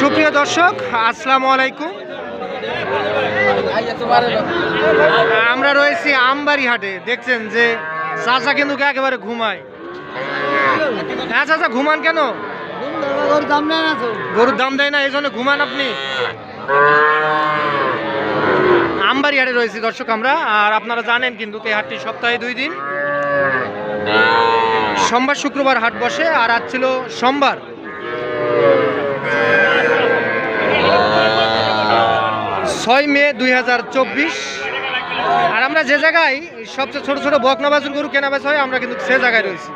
সুপ্রিয় দর্শক, আসসালামু আলাইকুম। আমরা রয়েছি আমবাড়ি হাটে দেখছেন যে চাচা কিন্তু একেবারে ঘুমায়। হ্যাঁ চাচা, ঘুমান কেন? গরুর দাম দেয় না এই জন্য ঘুমান আপনি। আমবাড়ি হাটে রয়েছি দর্শক আমরা, আর আপনারা জানেন কিন্তু এই হাটটি সপ্তাহে দুই দিন। সোমবার শুক্রবার হাট বসে, আর আজ ছিল সোমবার। ছয় মে দুই হাজার চব্বিশ। আর আমরা যে জায়গায় সবচেয়ে ছোট ছোট বকনা বাছুর গরু কেনা বেচা হয়, আমরা কিন্তু সে জায়গায় রয়েছি।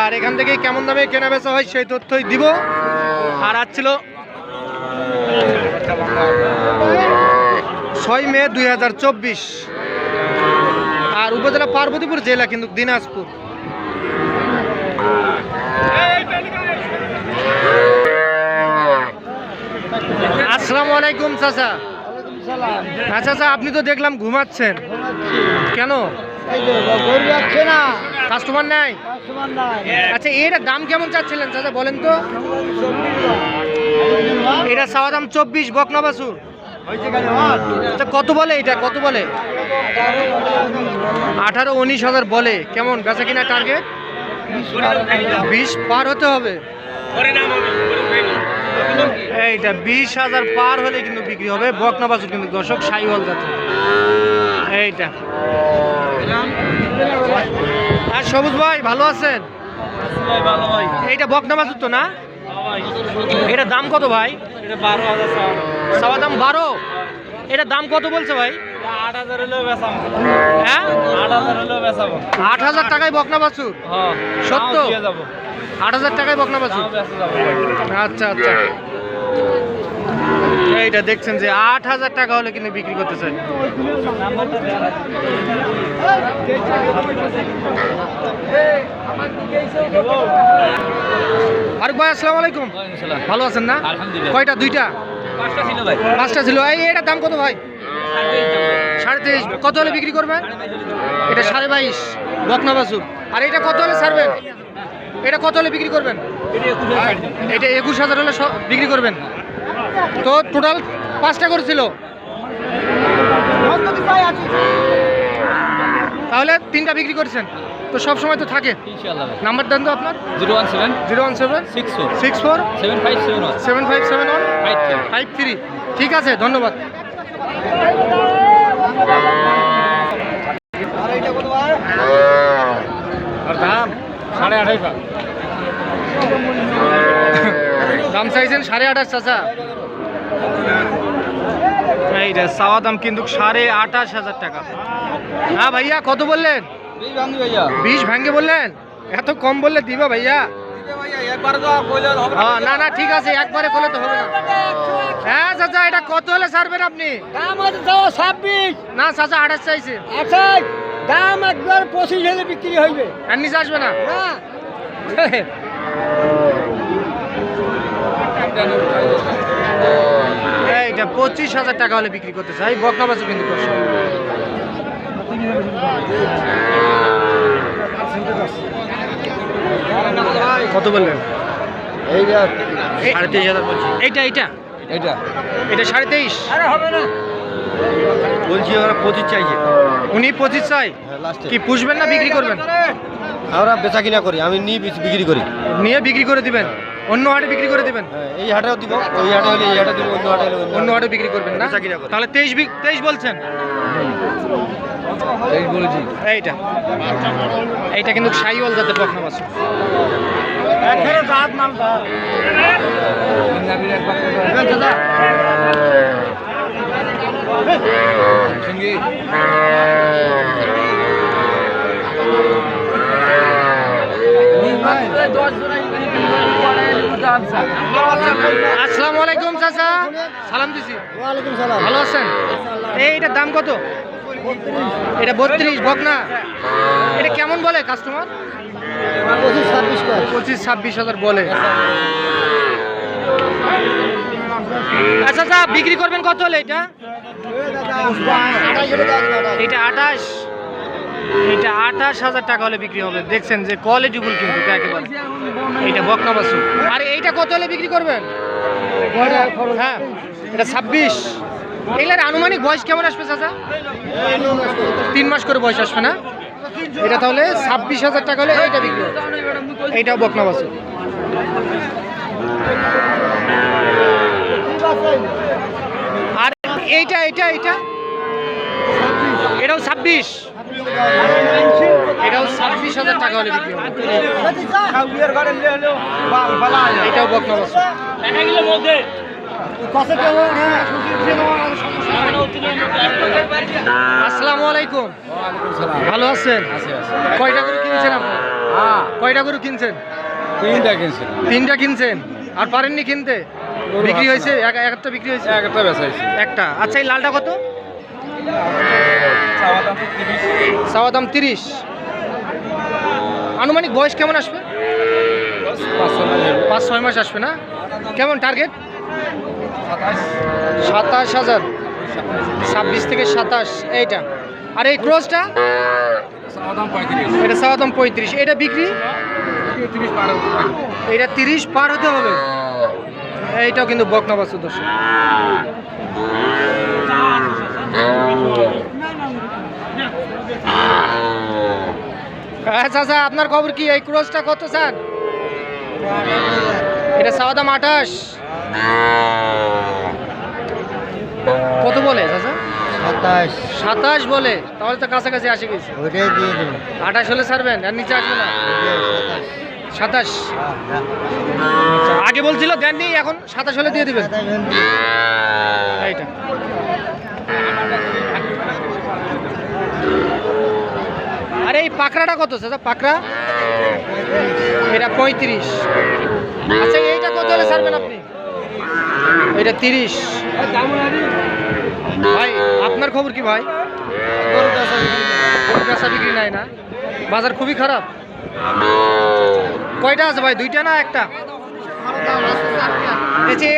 আর এখান থেকে কেমন দামে কেনা বেচা হয় সেই তথ্যই দিব। আর আজ ছিল ছয় মে দুই হাজার চব্বিশ। আর উপজেলা পার্বতীপুর জেলা কিন্তু দিনাজপুর। আসসালামু আলাইকুম, চাচা। আচ্ছা আচ্ছা আপনি তো দেখলাম ঘুমাচ্ছেন। কেন? কাস্টমার নাই? আচ্ছা এটা দাম কেমন চাচ্ছিলেন, চাচা, বলেন তো। এটা চাওয়া দাম চব্বিশ বকনা বাসুর আচ্ছা কত বলে এটা? কত বলে? আঠারো, উনিশ হাজার বলে। কেমন? বেচা কিনা টার্গেট বিশ পার হতে হবে। এইটা বিশ হাজার পার হলে কিন্তু বিক্রি হবে। বকনা বাসুর কিন্তু দর্শক সাইওয়াল যাচ্ছে এইটা। হ্যাঁ সবুজ ভাই ভালো আছেন? এইটা বকনা বাসুর তো না? এটা দাম কত ভাই? সাওয়া দাম বারো? এটা দাম কত বলছে ভাই? হ্যাঁ? আট হাজার টাকায় বকনা বাছুর সত্য? আট হাজার টাকায় বকনা বাছুর আচ্ছা আচ্ছা। এইটা দেখছেন যে আট হাজার টাকা হলে কিন্তু বিক্রি করতে চাই আরেক ভাই আসসালামু আলাইকুম। ভালো আছেন না। কয়টা? দুইটা? পাঁচটা ছিল ভাই। পাঁচটা ছিল। এই এটার দাম কত ভাই? সাড়ে তেইশ। কত হলে বিক্রি করবেন? এটা সাড়ে বাইশ। বকনা বাসুর আর এটা কত হলে ছাড়বেন? এটা কত হলে বিক্রি করবেন? এটা একুশ হাজার হলে বিক্রি করবেন। তো টোটাল পাঁচটা করেছিল তাহলে তিনটা বিক্রি করেছেন। তো সব সময় তো থাকে। নাম্বার দেন তো আপনার। Zero one seven. Zero one seven. Six four. Six four. Seven five seven one. Seven five seven one. Five three. Five three. ঠিক আছে ধন্যবাদ। আর দাম? সাড়ে আঠাইশ দাম চাইছেন সাড়ে আঠাশ চাচা। এইটা চাওয়া দাম কিন্তু সাড়ে আঠাশ হাজার টাকা। হ্যাঁ ভাইয়া কত বললেন? বিশ ভাঙ্গে বললেন? এত কম বললে দিবা ভাইয়া? একবার তো কইলে হবে না। না ঠিক আছে একবারে করলে তো হবে না। হ্যাঁ চাচা এটা কত হলে ছাড়বেন আপনি? দাম আছে তো ছাব্বিশ। না চাচা আঠাশ চাইছে। আচ্ছা দাম একবার পঁচিশ হলে বিক্রি হইবে। আর নিচে আসবে না। না এইটা পঁচিশ হাজার টাকা হলে বিক্রি করতে চাই বকনা বাছুর কিন্তু করছে। কত বললেন? সাড়ে তেইশ হাজার বলছি। এইটা এইটা? এটা এটা সাড়ে তেইশ? আরে হবে না। বলছি ওরা পঁচিশ চাইছে। উনি পঁচিশ চাই? কি পুষবেন না বিক্রি করবেন? আমরা বেচা কিনা করি আমি নিয়ে বিক্রি করি। নিয়ে বিক্রি করে দিবেন? অন্য হাটে বিক্রি করে দিবেন? এই হাটেও দিব ওই হাটে হলে এই হাটে দিব অন্য হাটে হলে অন্য হাটে বিক্রি করবেন না? বেচা কিনা করি। তাহলে তেইশ তেইশ বলছেন? এই বলেছি। এইটা। এইটা কিন্তু সাইওয়াল জাতের বকনা বাছুর আসসালামু আলাইকুম চাচা। সালাম দিছি। ভালো আছেন? এই এটার দাম কত? এটা বত্রিশ বকনা। এটা কেমন বলে কাস্টমার পঁচিশ ছাব্বিশ হাজার বলে। আচ্ছা আচ্ছা বিক্রি করবেন কত হলে এটা? এটা আঠাশ। এটা আঠাশ হাজার টাকা হলে বিক্রি হবে। দেখছেন যে কোয়ালিটিফুল কিন্তু একেবারে। এইটা বকনা বাছুর আর এইটা কত হলে বিক্রি করবেন? হ্যাঁ এটা ছাব্বিশ। এগুলার আনুমানিক বয়স কেমন আসবে চাচা? তিন মাস করে বয়স আসবে না? এটা তাহলে ছাব্বিশ হাজার টাকা হলে এইটা বিক্রি এইটাও বকনা বাছুর আর এইটা এইটা এইটা? এটাও ছাব্বিশ। এটাও ছাব্বিশ হাজার টাকা হলে বিক্রি হবে। এটাও বকনা বাছুর আসসালামু আলাইকুম। ভালো আছেন? কয়টা গরু কিনছেন আপনি? কয়টা গরু কিনছেন? তিনটা কিনছেন তিনটা কিনছেন? আর পারেননি কিনতে? বিক্রি হয়েছে? এক- একটা বিক্রি হয়েছে? একটা বেচাইছি একটা। আচ্ছা এই লালটা কত? চাওয়া দাম তিরিশ। আনুমানিক বয়স কেমন আসবে? পাঁচ ছয় মাস আসবে। না? কেমন টার্গেট সাতাশ। হাজার। ছাব্বিশ থেকে সাতাশ এইটা। আর এই ক্রসটা এটা চাওয়া দাম পঁয়ত্রিশ। এটা বিক্রি? এটা তিরিশ পার হতে হবে। এইটাও কিন্তু বকনা বাস্তু দর্শক। আচ্ছা আপনার খবর কি? এই ক্রসটা কত স্যার? এটা চাওয়া দাম আঠাশ। কত বলে চাচা? সাতাশ। সাতাশ বলে? তাহলে তো কাছাকাছি আসে গেছে আঠাশ হলে ছাড়বেন আর নিচে আসবে না? সাতাশ। আচ্ছা, আগে বলছিল দেননি এখন সাতাশ হলে দিয়ে দিবেন এইটা আরে এই পাকড়াটা কত দাদা পাকড়া? এটা পঁয়ত্রিশ। আচ্ছা এইটা কত হলে ছাড়বেন আপনি? এটা তিরিশ। ভাই, আপনার খবর কি ভাই? বেচা বিক্রি নাই না? বাজার খুবই খারাপ। কয়টা আছে ভাই, দুইটা না একটা?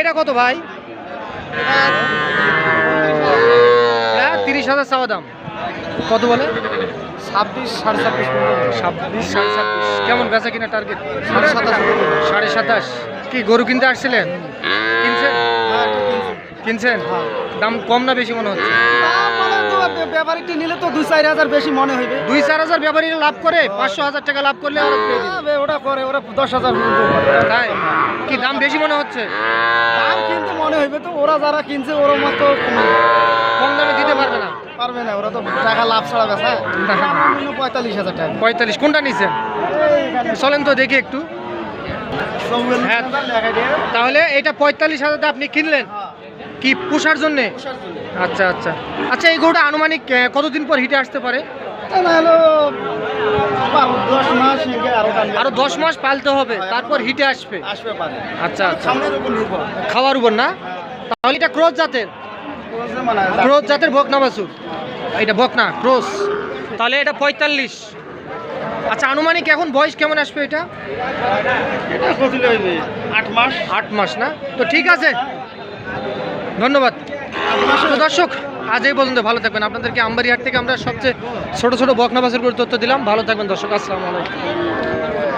এটা কত ভাই? এটা তিরিশ হাজার চাওয়া দাম। কত বলে? ছাব্বিশ সাড়ে ছাব্বিশ ছাব্বিশ সাড়ে ছাব্বিশ। কেমন বেচা কিনা টার্গেট সাড়ে সাতাশ। সাড়ে সাতাশ। কি গরু কিনতে আসছিলেন? কিনছেন? কিনছেন? দাম কম না বেশি মনে হচ্ছে? ব্যাপারীটি নিলে তো দুই চার হাজার বেশি মনে হইবে। দুই চার হাজার ব্যাপারী লাভ করে পাঁচশো হাজার টাকা লাভ করলে ওটা করে ওরা দশ হাজার তাই? কি দাম বেশি মনে হচ্ছে? দাম কিনতে মনে হইবে তো ওরা যারা কিনছে ওরা মতো কম দামে দিতে পারবে না। পারবে না ওরা তো টাকা লাভ ছাড়া বেচা না। পঁয়তাল্লিশ হাজার টাকা। পঁয়তাল্লিশ কোনটা নিছেন? চলেন তো দেখি একটু। হ্যাঁ। তাহলে এটা পঁয়তাল্লিশ হাজারটা আপনি কিনলেন? কি পোষার জন্যে? আচ্ছা আচ্ছা। আচ্ছা এই গরুটা আনুমানিক কতদিন পর হিটে আসতে পারে? আরও দশ মাস পালতে হবে তারপর হিটে আসবে। আচ্ছা আচ্ছা। খাওয়ার উপর না? তাহলে এটা ক্রোজ জাতের? মানে ক্রোজ জাতের বকনা বাছুর। এটা বকনা ক্রোস তাহলে এটা পঁয়তাল্লিশ। আচ্ছা আনুমানিক এখন বয়স কেমন আসবে এটা? আট মাস। আট মাস না? তো ঠিক আছে। ধন্যবাদ। দর্শক আজ এই পর্যন্ত ভালো থাকবেন। আপনাদেরকে আমবাড়িহাট থেকে আমরা সবচেয়ে ছোট ছোট বকনা বাছুর করে তথ্য দিলাম। ভালো থাকবেন দর্শক আসসালামু আলাইকুম।